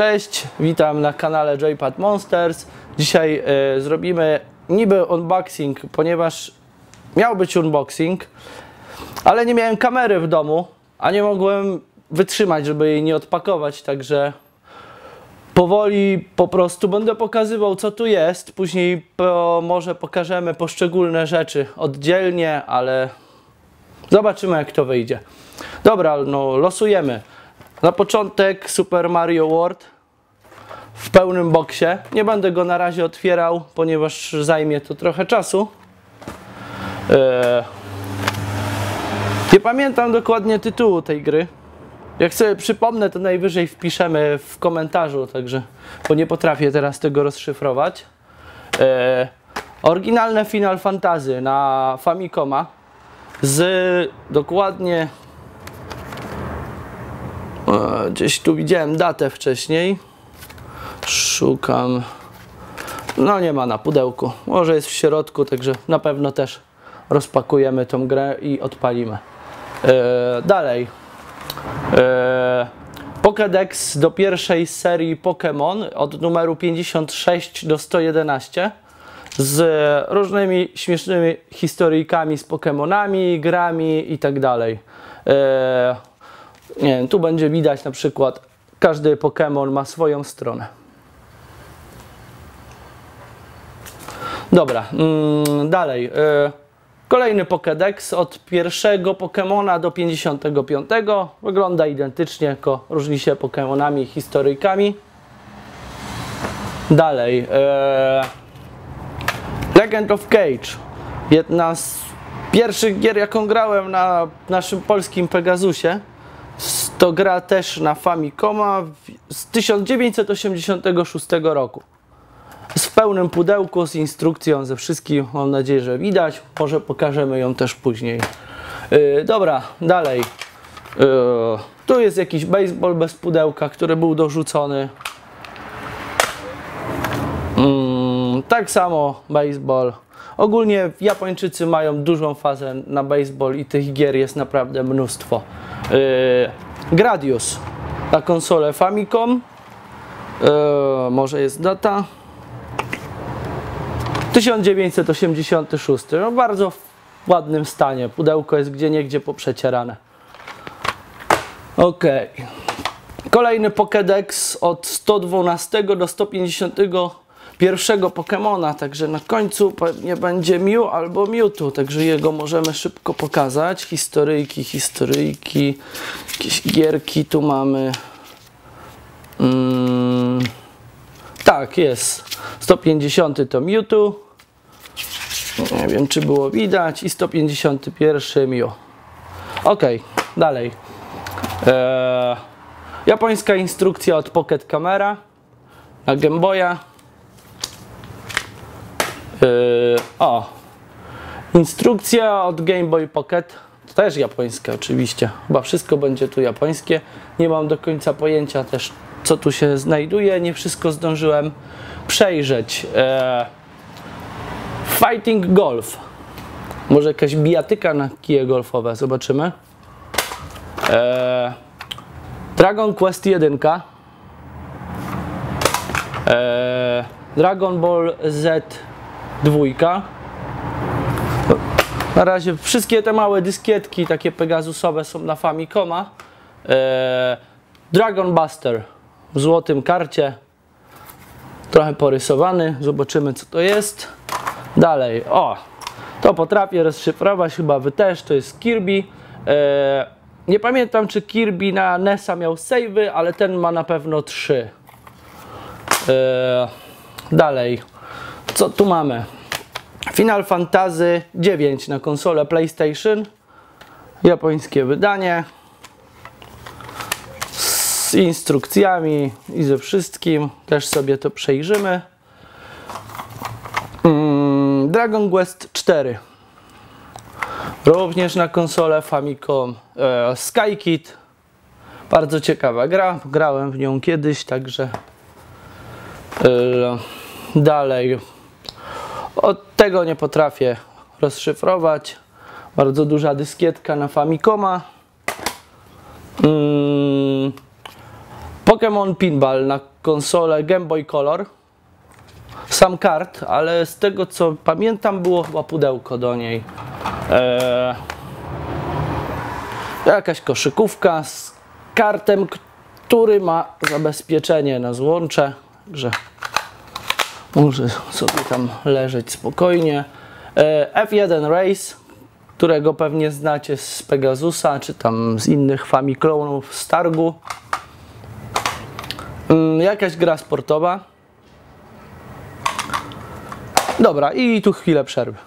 Cześć, witam na kanale Joypad Monsters. Dzisiaj e, zrobimy niby unboxing, ponieważ miał być unboxing, ale nie miałem kamery w domu, a nie mogłem wytrzymać, żeby jej nie odpakować, także powoli po prostu będę pokazywał co tu jest. Później po, może pokażemy poszczególne rzeczy oddzielnie, ale zobaczymy jak to wyjdzie. Dobra, no losujemy. Na początek Super Mario World w pełnym boksie. Nie będę go na razie otwierał, ponieważ zajmie to trochę czasu. Eee, nie pamiętam dokładnie tytułu tej gry. Jak sobie przypomnę, to najwyżej wpiszemy w komentarzu, także, bo nie potrafię teraz tego rozszyfrować. Eee, oryginalne Final Fantasy na Famicoma z dokładnie e, gdzieś tu widziałem datę wcześniej. Szukam. No nie ma na pudełku. Może jest w środku, także na pewno też rozpakujemy tą grę i odpalimy. E, dalej. E, Pokédex do pierwszej serii Pokémon od numeru 56 do 111 z różnymi śmiesznymi historyjkami z Pokémonami, grami i tak dalej. E, nie wiem, tu będzie widać na przykład każdy Pokémon ma swoją stronę. Dobra, mm, dalej. E, kolejny Pokédex od pierwszego Pokémona do 55. Wygląda identycznie, tylko różni się Pokémonami i historyjkami. Dalej. E, Legend of Cage. Jedna z pierwszych gier, jaką grałem na naszym polskim Pegasusie. To gra też na Famicoma z 1986 roku. W pełnym pudełku, z instrukcją, ze wszystkim. Mam nadzieję, że widać. Może pokażemy ją też później. Yy, dobra, dalej. Yy, tu jest jakiś baseball bez pudełka, który był dorzucony. Yy, tak samo baseball. Ogólnie Japończycy mają dużą fazę na baseball i tych gier jest naprawdę mnóstwo. Yy, Gradius na konsolę Famicom. Yy, może jest data. 1986. No bardzo w ładnym stanie. Pudełko jest gdzie niegdzie poprzecierane. Ok. Kolejny Pokédex od 112 do 151 Pokémona, także na końcu pewnie będzie Mew albo Mewtwo, także jego możemy szybko pokazać. Historyjki, historyjki, jakieś gierki tu mamy. Mm, tak, jest. 150 to Mewtwo. Nie wiem, czy było widać. I 151 Mew. Ok, dalej. Eee, japońska instrukcja od Pocket Camera na Game Boya. Eee, o, instrukcja od Game Boy Pocket. To też japońska oczywiście. Chyba wszystko będzie tu japońskie. Nie mam do końca pojęcia też, co tu się znajduje. Nie wszystko zdążyłem przejrzeć. Eee, Fighting Golf. Może jakaś bijatyka na kije golfowe. Zobaczymy. Eee, Dragon Quest 1. Eee, Dragon Ball Z 2. Na razie wszystkie te małe dyskietki, takie pegasusowe są na Famicoma. Dragon Buster w złotym karcie. Trochę porysowany. Zobaczymy co to jest. Dalej, o, to potrafię rozszyfrować, chyba wy też, to jest Kirby. Eee, nie pamiętam, czy Kirby na NESa miał save'y, ale ten ma na pewno 3. Eee, dalej, co tu mamy? Final Fantasy 9 na konsolę PlayStation. Japońskie wydanie. Z instrukcjami i ze wszystkim. Też sobie to przejrzymy. Mm, Dragon Quest 4. Również na konsolę Famicom e, SkyKit. Bardzo ciekawa gra. Grałem w nią kiedyś, także e, dalej. Od tego nie potrafię rozszyfrować. Bardzo duża dyskietka na Famicoma. Mm, Pokémon Pinball na konsolę Game Boy Color. Sam kart, ale z tego co pamiętam było chyba pudełko do niej. Eee, jakaś koszykówka z kartem, który ma zabezpieczenie na złącze, że może sobie tam leżeć spokojnie. Eee, F1 Race, którego pewnie znacie z Pegasusa, czy tam z innych Famiclonów z targu. Mm, Jakaś gra sportowa. Dobra, i tu chwilę przerwy.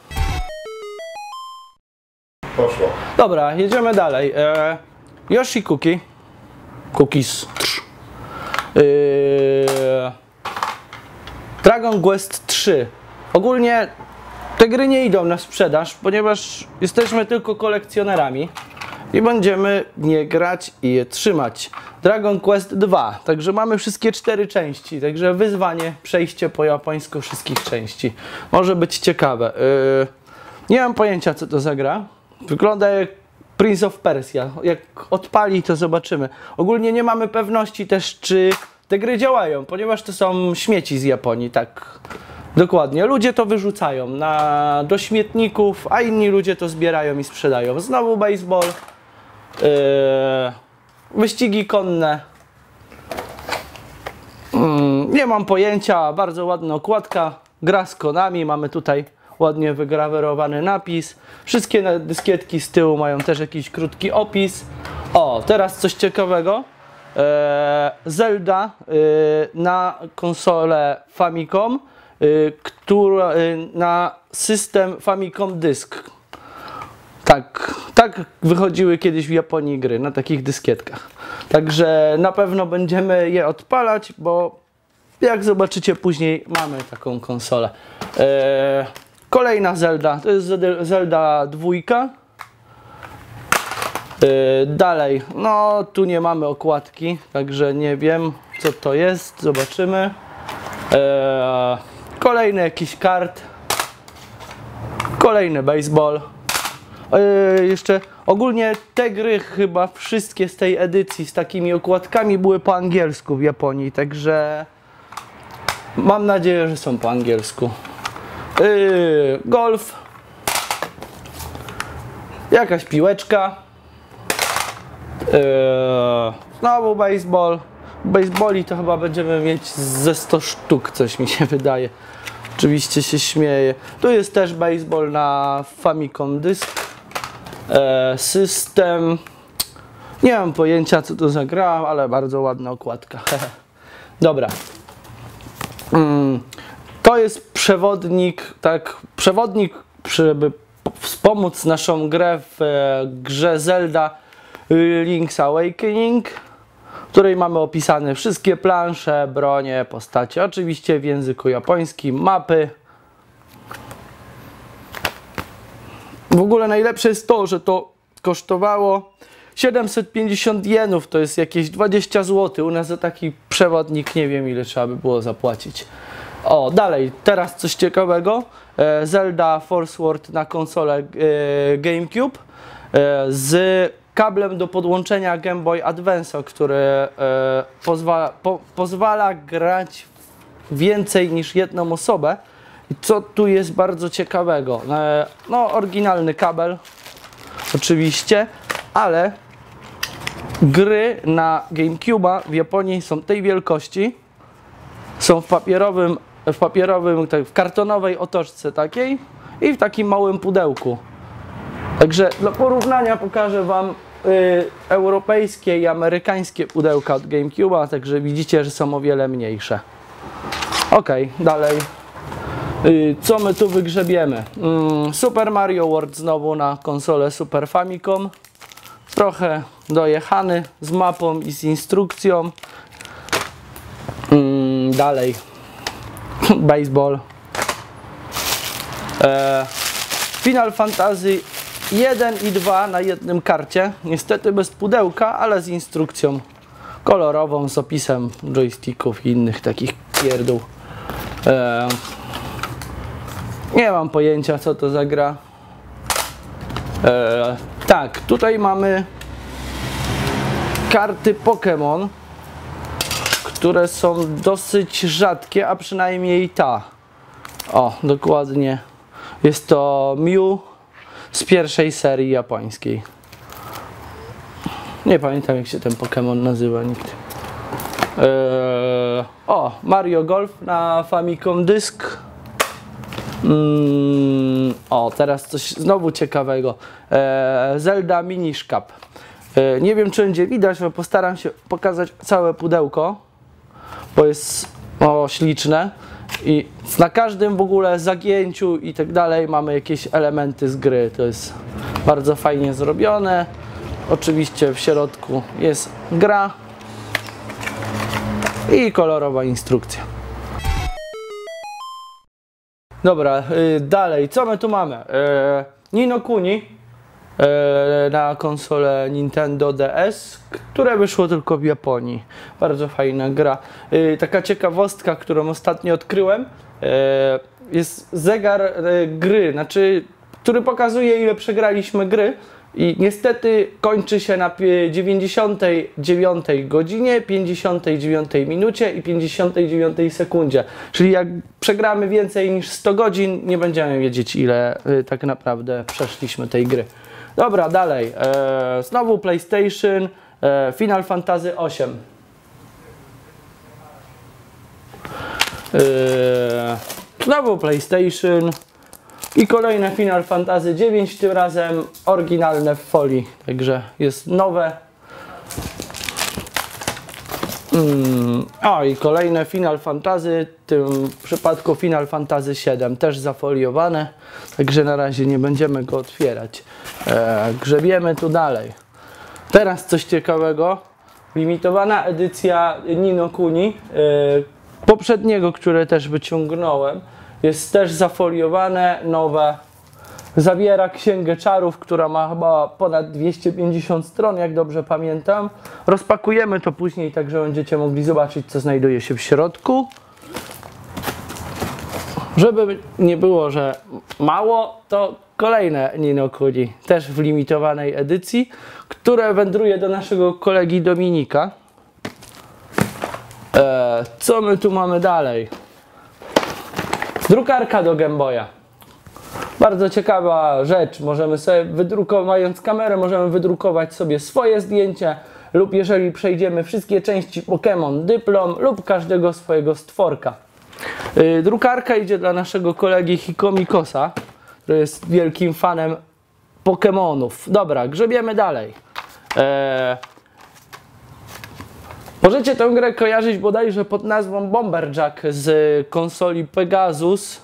Poszło. Dobra, jedziemy dalej. E, Yoshi Cookie. Cookies. E, Dragon Quest 3. Ogólnie te gry nie idą na sprzedaż, ponieważ jesteśmy tylko kolekcjonerami i będziemy nie grać i je trzymać. Dragon Quest 2, także mamy wszystkie cztery części, także wyzwanie przejście po japońsku wszystkich części. Może być ciekawe. Yy, nie mam pojęcia co to za gra. Wygląda jak Prince of Persia. Jak odpali to zobaczymy. Ogólnie nie mamy pewności też czy te gry działają, ponieważ to są śmieci z Japonii, tak Dokładnie. Ludzie to wyrzucają na, do śmietników, a inni ludzie to zbierają i sprzedają. Znowu baseball, wyścigi konne. Mm, nie mam pojęcia, bardzo ładna okładka. Gra z konami, mamy tutaj ładnie wygrawerowany napis. Wszystkie dyskietki z tyłu mają też jakiś krótki opis. O, teraz coś ciekawego. E, Zelda e, na konsolę Famicom, która, na system Famicom Disk. Tak, tak wychodziły kiedyś w Japonii gry na takich dyskietkach. Także na pewno będziemy je odpalać, bo jak zobaczycie później mamy taką konsolę. E, kolejna Zelda, to jest Zelda dwójka. E, dalej, no tu nie mamy okładki, także nie wiem co to jest, zobaczymy. E, kolejny jakiś kart. Kolejny baseball. E, jeszcze ogólnie te gry chyba wszystkie z tej edycji z takimi okładkami były po angielsku w Japonii, także mam nadzieję, że są po angielsku. E, golf. Jakaś piłeczka. E, znowu baseball. Baseboli to chyba będziemy mieć ze 100 sztuk, coś mi się wydaje. Oczywiście się śmieję. Tu jest też baseball na Famicom Disk. E, system. Nie mam pojęcia co to za gra, ale bardzo ładna okładka. Dobra. Mm, to jest przewodnik, tak, przewodnik, żeby wspomóc naszą grę w e, grze Zelda y, Link's Awakening, w której mamy opisane wszystkie plansze, bronie, postacie, oczywiście w języku japońskim, mapy. W ogóle najlepsze jest to, że to kosztowało 750 jenów, to jest jakieś 20 zł. U nas za taki przewodnik nie wiem ile trzeba by było zapłacić. O, dalej, teraz coś ciekawego. E, Zelda Force Word na konsolę e, GameCube e, z kablem do podłączenia Game Boy Advance, który pozwala, po, pozwala grać więcej niż jedną osobę. I co tu jest bardzo ciekawego? E, no, oryginalny kabel, oczywiście, ale gry na GameCube'a w Japonii są tej wielkości, są w papierowym, w papierowym, tak, w kartonowej otoczce takiej i w takim małym pudełku. Także dla porównania pokażę Wam y, europejskie i amerykańskie pudełka od GameCube'a, także widzicie, że są o wiele mniejsze. Ok, dalej. Y, Co my tu wygrzebiemy? Mm, Super Mario World znowu na konsolę Super Famicom. Trochę dojechany z mapą i z instrukcją. Mm, Dalej. Baseball. E, Final Fantasy 1 i 2 na jednym karcie. Niestety bez pudełka, ale z instrukcją kolorową, z opisem joysticków i innych takich pierdół. Nie mam pojęcia co to za gra. E, tak, tutaj mamy karty Pokémon. które są dosyć rzadkie, a przynajmniej ta. O, dokładnie. Jest to Mew z pierwszej serii japońskiej. Nie pamiętam jak się ten Pokémon nazywa nigdy. Eee, o, Mario Golf na Famicom Disk. Mm, o, teraz coś znowu ciekawego. Eee, Zelda Minish Cup. Eee, nie wiem, czy będzie widać, ale postaram się pokazać całe pudełko, bo jest o, śliczne. I na każdym w ogóle zagięciu i tak dalej mamy jakieś elementy z gry. To jest bardzo fajnie zrobione. Oczywiście w środku jest gra i kolorowa instrukcja. Dobra, y, dalej, co my tu mamy? E, Nino Kuni e, na konsolę Nintendo DS, które wyszło tylko w Japonii. Bardzo fajna gra. E, taka ciekawostka, którą ostatnio odkryłem, e, jest zegar gry, znaczy, który pokazuje ile przegraliśmy gry. I niestety kończy się na pie- 99 godzinie, 59 minucie i 59 sekundzie. Czyli jak przegramy więcej niż 100 godzin, nie będziemy wiedzieć ile y, tak naprawdę przeszliśmy tej gry. Dobra, dalej. E, znowu PlayStation, e, Final Fantasy VIII. E, znowu PlayStation. I kolejne Final Fantasy 9, tym razem oryginalne w folii, także jest nowe. Mm, o i kolejne Final Fantasy, w tym przypadku Final Fantasy 7, też zafoliowane, także na razie nie będziemy go otwierać. E, grzebiemy tu dalej. Teraz coś ciekawego, limitowana edycja Nino Kuni, e, poprzedniego, które też wyciągnąłem, jest też zafoliowane, nowe. Zawiera księgę czarów, która ma chyba ponad 250 stron, jak dobrze pamiętam. Rozpakujemy to później, tak że będziecie mogli zobaczyć, co znajduje się w środku. Żeby nie było, że mało, to kolejne Nino Kuni, też w limitowanej edycji, które wędruje do naszego kolegi Dominika. Eee, co my tu mamy dalej? Drukarka do Game Boya. Bardzo ciekawa rzecz. Możemy sobie wydrukować, mając kamerę, możemy wydrukować sobie swoje zdjęcie lub jeżeli przejdziemy wszystkie części Pokémon dyplom lub każdego swojego stworka. Yy, drukarka idzie dla naszego kolegi Hikomikosa, który jest wielkim fanem Pokémonów. Dobra, grzebiemy dalej. Eee, Możecie tę grę kojarzyć bodajże pod nazwą Bomberjack z konsoli Pegasus.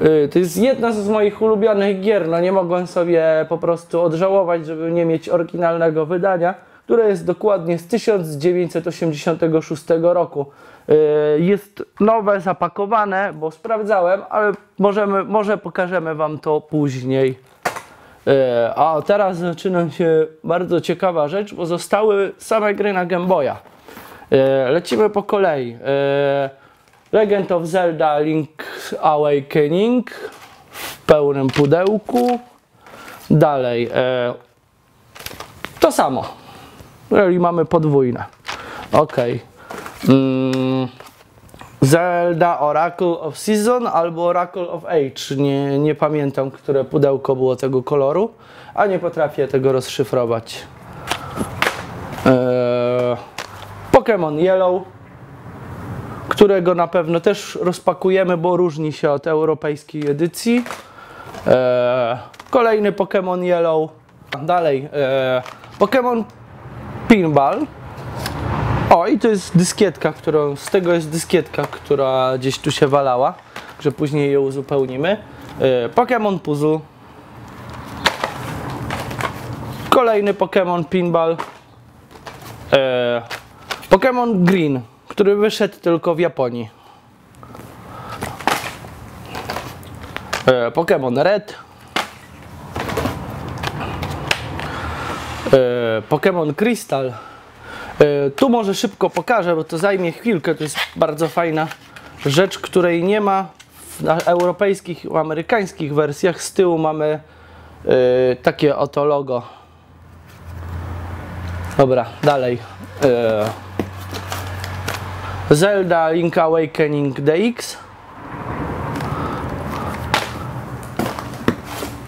Yy, To jest jedna z moich ulubionych gier. No nie mogłem sobie po prostu odżałować, żeby nie mieć oryginalnego wydania, które jest dokładnie z 1986 roku. Yy, Jest nowe, zapakowane, bo sprawdzałem, ale możemy, może pokażemy Wam to później. E, A teraz zaczyna się bardzo ciekawa rzecz, bo zostały same gry na Game Boya. E, Lecimy po kolei. E, Legend of Zelda Link Awakening w pełnym pudełku. Dalej. e, To samo. Czyli mamy podwójne. Ok. Mm, Zelda Oracle of Season albo Oracle of Age. Nie, nie pamiętam, które pudełko było tego koloru, a nie potrafię tego rozszyfrować. Eee, Pokémon Yellow, którego na pewno też rozpakujemy, bo różni się od europejskiej edycji. Eee, kolejny Pokémon Yellow. Dalej, eee, Pokémon Pinball. O, i to jest dyskietka, którą, z tego jest dyskietka, która gdzieś tu się walała, że później ją uzupełnimy. Eee, Pokémon Puzzle. Kolejny Pokémon Pinball. Eee, Pokémon Green, który wyszedł tylko w Japonii. E, Pokémon Red. E, Pokémon Crystal. E, tu może szybko pokażę, bo to zajmie chwilkę. To jest bardzo fajna rzecz, której nie ma w europejskich amerykańskich wersjach. Z tyłu mamy takie oto logo. Dobra, dalej. E, Zelda Link Awakening DX.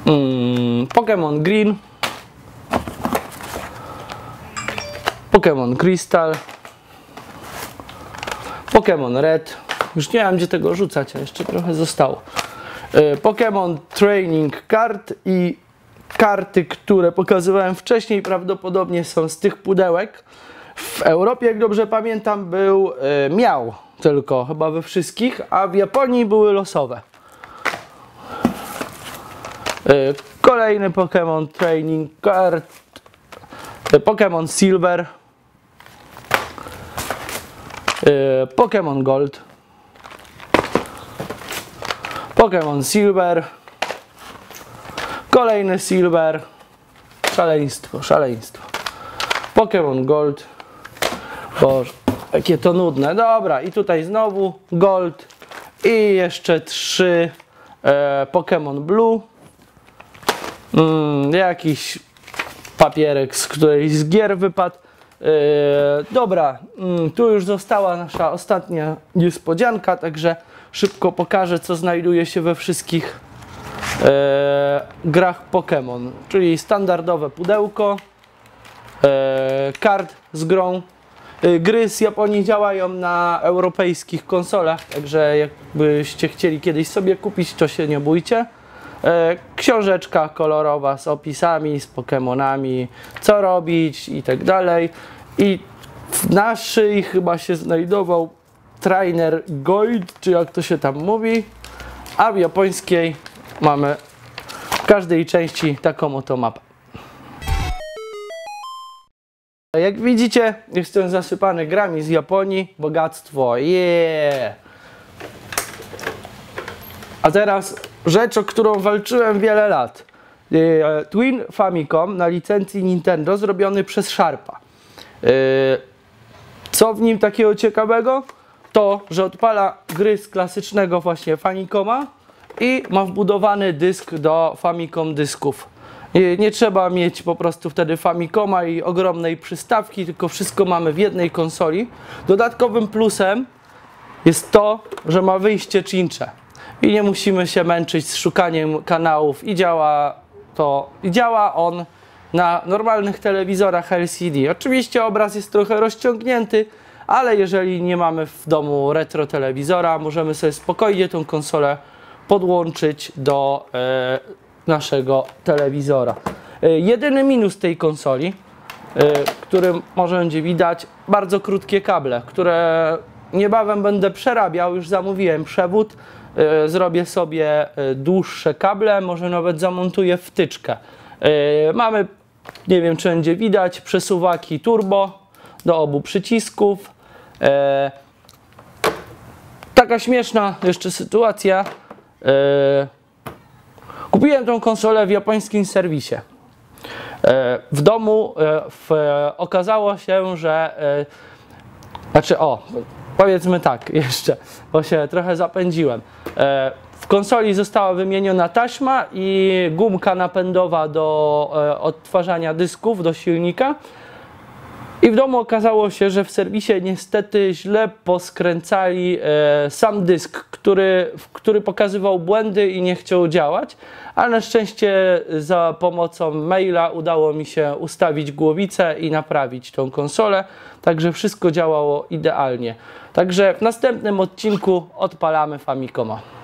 Mm, Pokémon Green. Pokémon Crystal. Pokémon Red. Już nie wiem gdzie tego rzucać, a jeszcze trochę zostało. Y, Pokémon Training Card i karty, które pokazywałem wcześniej, prawdopodobnie są z tych pudełek. W Europie, jak dobrze pamiętam, był y, miał tylko chyba we wszystkich, a w Japonii były losowe. Y, Kolejny Pokémon Training Card. y, Pokémon Silver. y, Pokémon Gold. Pokémon Silver. Kolejny Silver. Szaleństwo, szaleństwo. Pokémon Gold. Boże, jakie to nudne. Dobra, i tutaj znowu Gold. I jeszcze trzy e, Pokémon Blue. Mm, jakiś papierek z którejś z gier wypadł. E, dobra, mm, tu już została nasza ostatnia niespodzianka, także szybko pokażę, co znajduje się we wszystkich e, grach Pokémon, czyli standardowe pudełko, e, kart z grą. E, gry z Japonii działają na europejskich konsolach, także jakbyście chcieli kiedyś sobie kupić, to się nie bójcie. E, książeczka kolorowa z opisami, z Pokémonami, co robić i tak dalej. I w naszej chyba się znajdował trainer Gold, czy jak to się tam mówi, a w japońskiej mamy w każdej części taką oto mapę. Jak widzicie, jestem zasypany grami z Japonii. Bogactwo, yeah! A teraz rzecz, o którą walczyłem wiele lat. E, Twin Famicom na licencji Nintendo zrobiony przez Sharpa. E, Co w nim takiego ciekawego? To, że odpala gry z klasycznego właśnie Famicoma i ma wbudowany dysk do Famicom dysków. Nie, trzeba mieć po prostu wtedy Famicoma i ogromnej przystawki, tylko wszystko mamy w jednej konsoli. Dodatkowym plusem jest to, że ma wyjście cincze i nie musimy się męczyć z szukaniem kanałów i działa to i działa on na normalnych telewizorach LCD. Oczywiście obraz jest trochę rozciągnięty, ale jeżeli nie mamy w domu retro telewizora, możemy sobie spokojnie tą konsolę podłączyć do e, naszego telewizora. E, jedyny minus tej konsoli, e, którym może będzie widać, bardzo krótkie kable, które niebawem będę przerabiał, już zamówiłem przewód, e, zrobię sobie dłuższe kable, może nawet zamontuję wtyczkę. Mamy, nie wiem czy będzie widać, przesuwaki turbo do obu przycisków. Taka śmieszna jeszcze sytuacja. Kupiłem tą konsolę w japońskim serwisie. E, w domu e, w, e, okazało się, że znaczy o, powiedzmy tak jeszcze, bo się trochę zapędziłem. W konsoli została wymieniona taśma i gumka napędowa do odtwarzania dysków do silnika. I w domu okazało się, że w serwisie niestety źle poskręcali e, sam dysk, który, który pokazywał błędy i nie chciał działać, ale na szczęście za pomocą maila udało mi się ustawić głowicę i naprawić tą konsolę, także wszystko działało idealnie. Także w następnym odcinku odpalamy Famicoma.